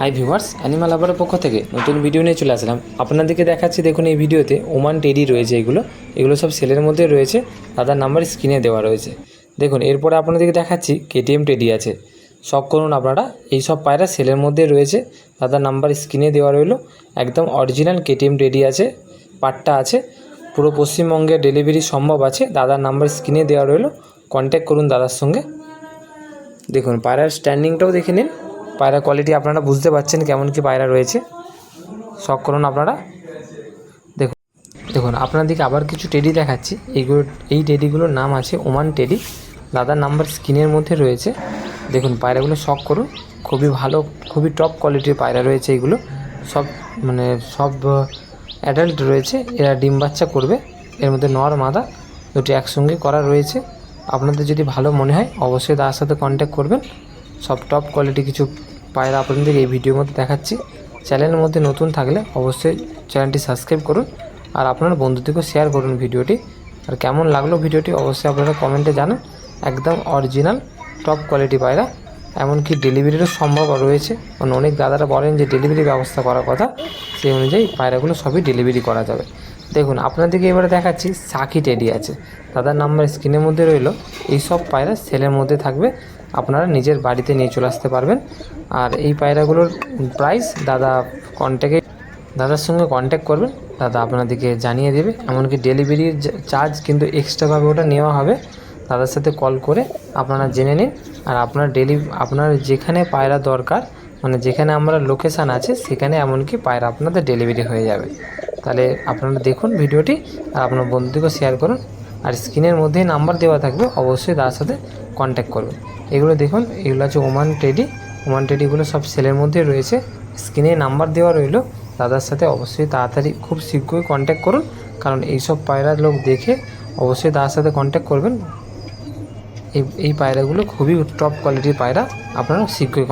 Hi viewers animal লাভারের পক্ষ থেকে নতুন ভিডিও নিয়ে চলে আসলাম। আপনাদেরকে দেখাচ্ছি দেখুন এই ভিডিওতে ওমান টেডি রয়েছে এগুলো। এগুলো সব সেলের মধ্যে রয়েছে, দাদার নাম্বার স্ক্রিনে দেওয়া রয়েছে। দেখুন, এরপরে আপনাদেরকে দেখাচ্ছি কেটিএম টেডি আছে। শখ করুন আপনারা, এই সব পায়রা সেলের মধ্যে রয়েছে, দাদার নাম্বার স্ক্রিনে দেওয়া রইল। একদম অরিজিনাল কেটিএম টেডি আছে, পাট্টা আছে, পুরো পশ্চিমবঙ্গে ডেলিভারি সম্ভব আছে, দাদার নাম্বার স্ক্রিনে দেওয়া রইল। কন্ট্যাক্ট করুন দাদার সঙ্গে। দেখুন, পায়রার স্ট্যান্ডিংটাও দেখে নিন। পায়রা কোয়ালিটি আপনারা বুঝতে পারছেন কেমন কি পায়রা রয়েছে। শখ করুন আপনারা। দেখুন দেখুন আপনাদেরকে আবার কিছু টেডি দেখাচ্ছি। এইগুলো, এই টেডিগুলোর নাম আছে ওমান টেডি দাদার নাম্বার স্ক্রিনের মধ্যে রয়েছে। দেখুন, পায়রাগুলো শখ করুন। খুবই ভালো, খুবই টপ কোয়ালিটির পায়রা রয়েছে এগুলো সব মানে সব অ্যাডাল্ট রয়েছে। এরা ডিম বাচ্চা করবে। এর মধ্যে নর, মাদা দুটি একসঙ্গে করা রয়েছে। আপনাদের যদি ভালো মনে হয়, অবশ্যই তার সাথে কন্ট্যাক্ট করবেন। সব টপ কোয়ালিটি কিছু পায়রা আপনাদের এই ভিডিওর মধ্যে দেখাচ্ছি। চ্যানেলের মধ্যে নতুন থাকলে অবশ্যই চ্যানেলটি সাবস্ক্রাইব করুন আর আপনার বন্ধুদেরকেও শেয়ার করুন ভিডিওটি। আর কেমন লাগল ভিডিওটি অবশ্যই আপনারা কমেন্টে জানান। একদম অরিজিনাল টপ কোয়ালিটি পায়রা। এমনকি ডেলিভারিরও সম্ভব রয়েছে। কারণ অনেক দাদারা বলেন যে ডেলিভারি ব্যবস্থা করার কথা। সেই অনুযায়ী পায়রাগুলো সবই ডেলিভারি করা যাবে। দেখুন, আপনাদেরকে এবারে দেখাচ্ছি, সাকি টেডি আছে। দাদার নাম্বার স্ক্রিনের মধ্যে রইল। এই সব পায়রা সেলের মধ্যে থাকবে। আপনারা নিজের বাড়িতে নিয়ে চলে আসতে পারবেন। আর এই পায়রাগুলোর প্রাইস দাদা কন্ট্যাক্টে দাদার সঙ্গে কন্ট্যাক্ট করবেন। দাদা আপনাদেরকে জানিয়ে দেবে। এমনকি ডেলিভারির চার্জ কিন্তু এক্সট্রাভাবে ওটা নেওয়া হবে। দাদার সাথে কল করে আপনারা জেনে নিন। আর আপনার ডেলি আপনার যেখানে পায়রা দরকার মানে যেখানে আমরা লোকেশান আছে, সেখানে এমনকি পায়রা আপনাদের ডেলিভারি হয়ে যাবে। তাহলে আপনারা দেখুন ভিডিওটি, আর আপনার বন্ধুদেরকেও শেয়ার করুন, আর স্ক্রিনের মধ্যেই নাম্বার দেওয়া থাকবে, অবশ্যই তার সাথে কন্ট্যাক্ট করবেন এগুলো দেখুন, এগুলো হচ্ছে ওমান টেডি ওমান টেডিগুলো সব সেলের মধ্যে রয়েছে। স্ক্রিনে নাম্বার দেওয়া রইল, দাদার সাথে অবশ্যই তাড়াতাড়ি খুব শীঘ্রই কন্ট্যাক্ট করুন, কারণ এইসব পায়রা লোক দেখে অবশ্যই তার সাথে কন্ট্যাক্ট করবেন। এই এই পায়রাগুলো খুবই টপ কোয়ালিটির পায়রা, আপনারা শীঘ্রই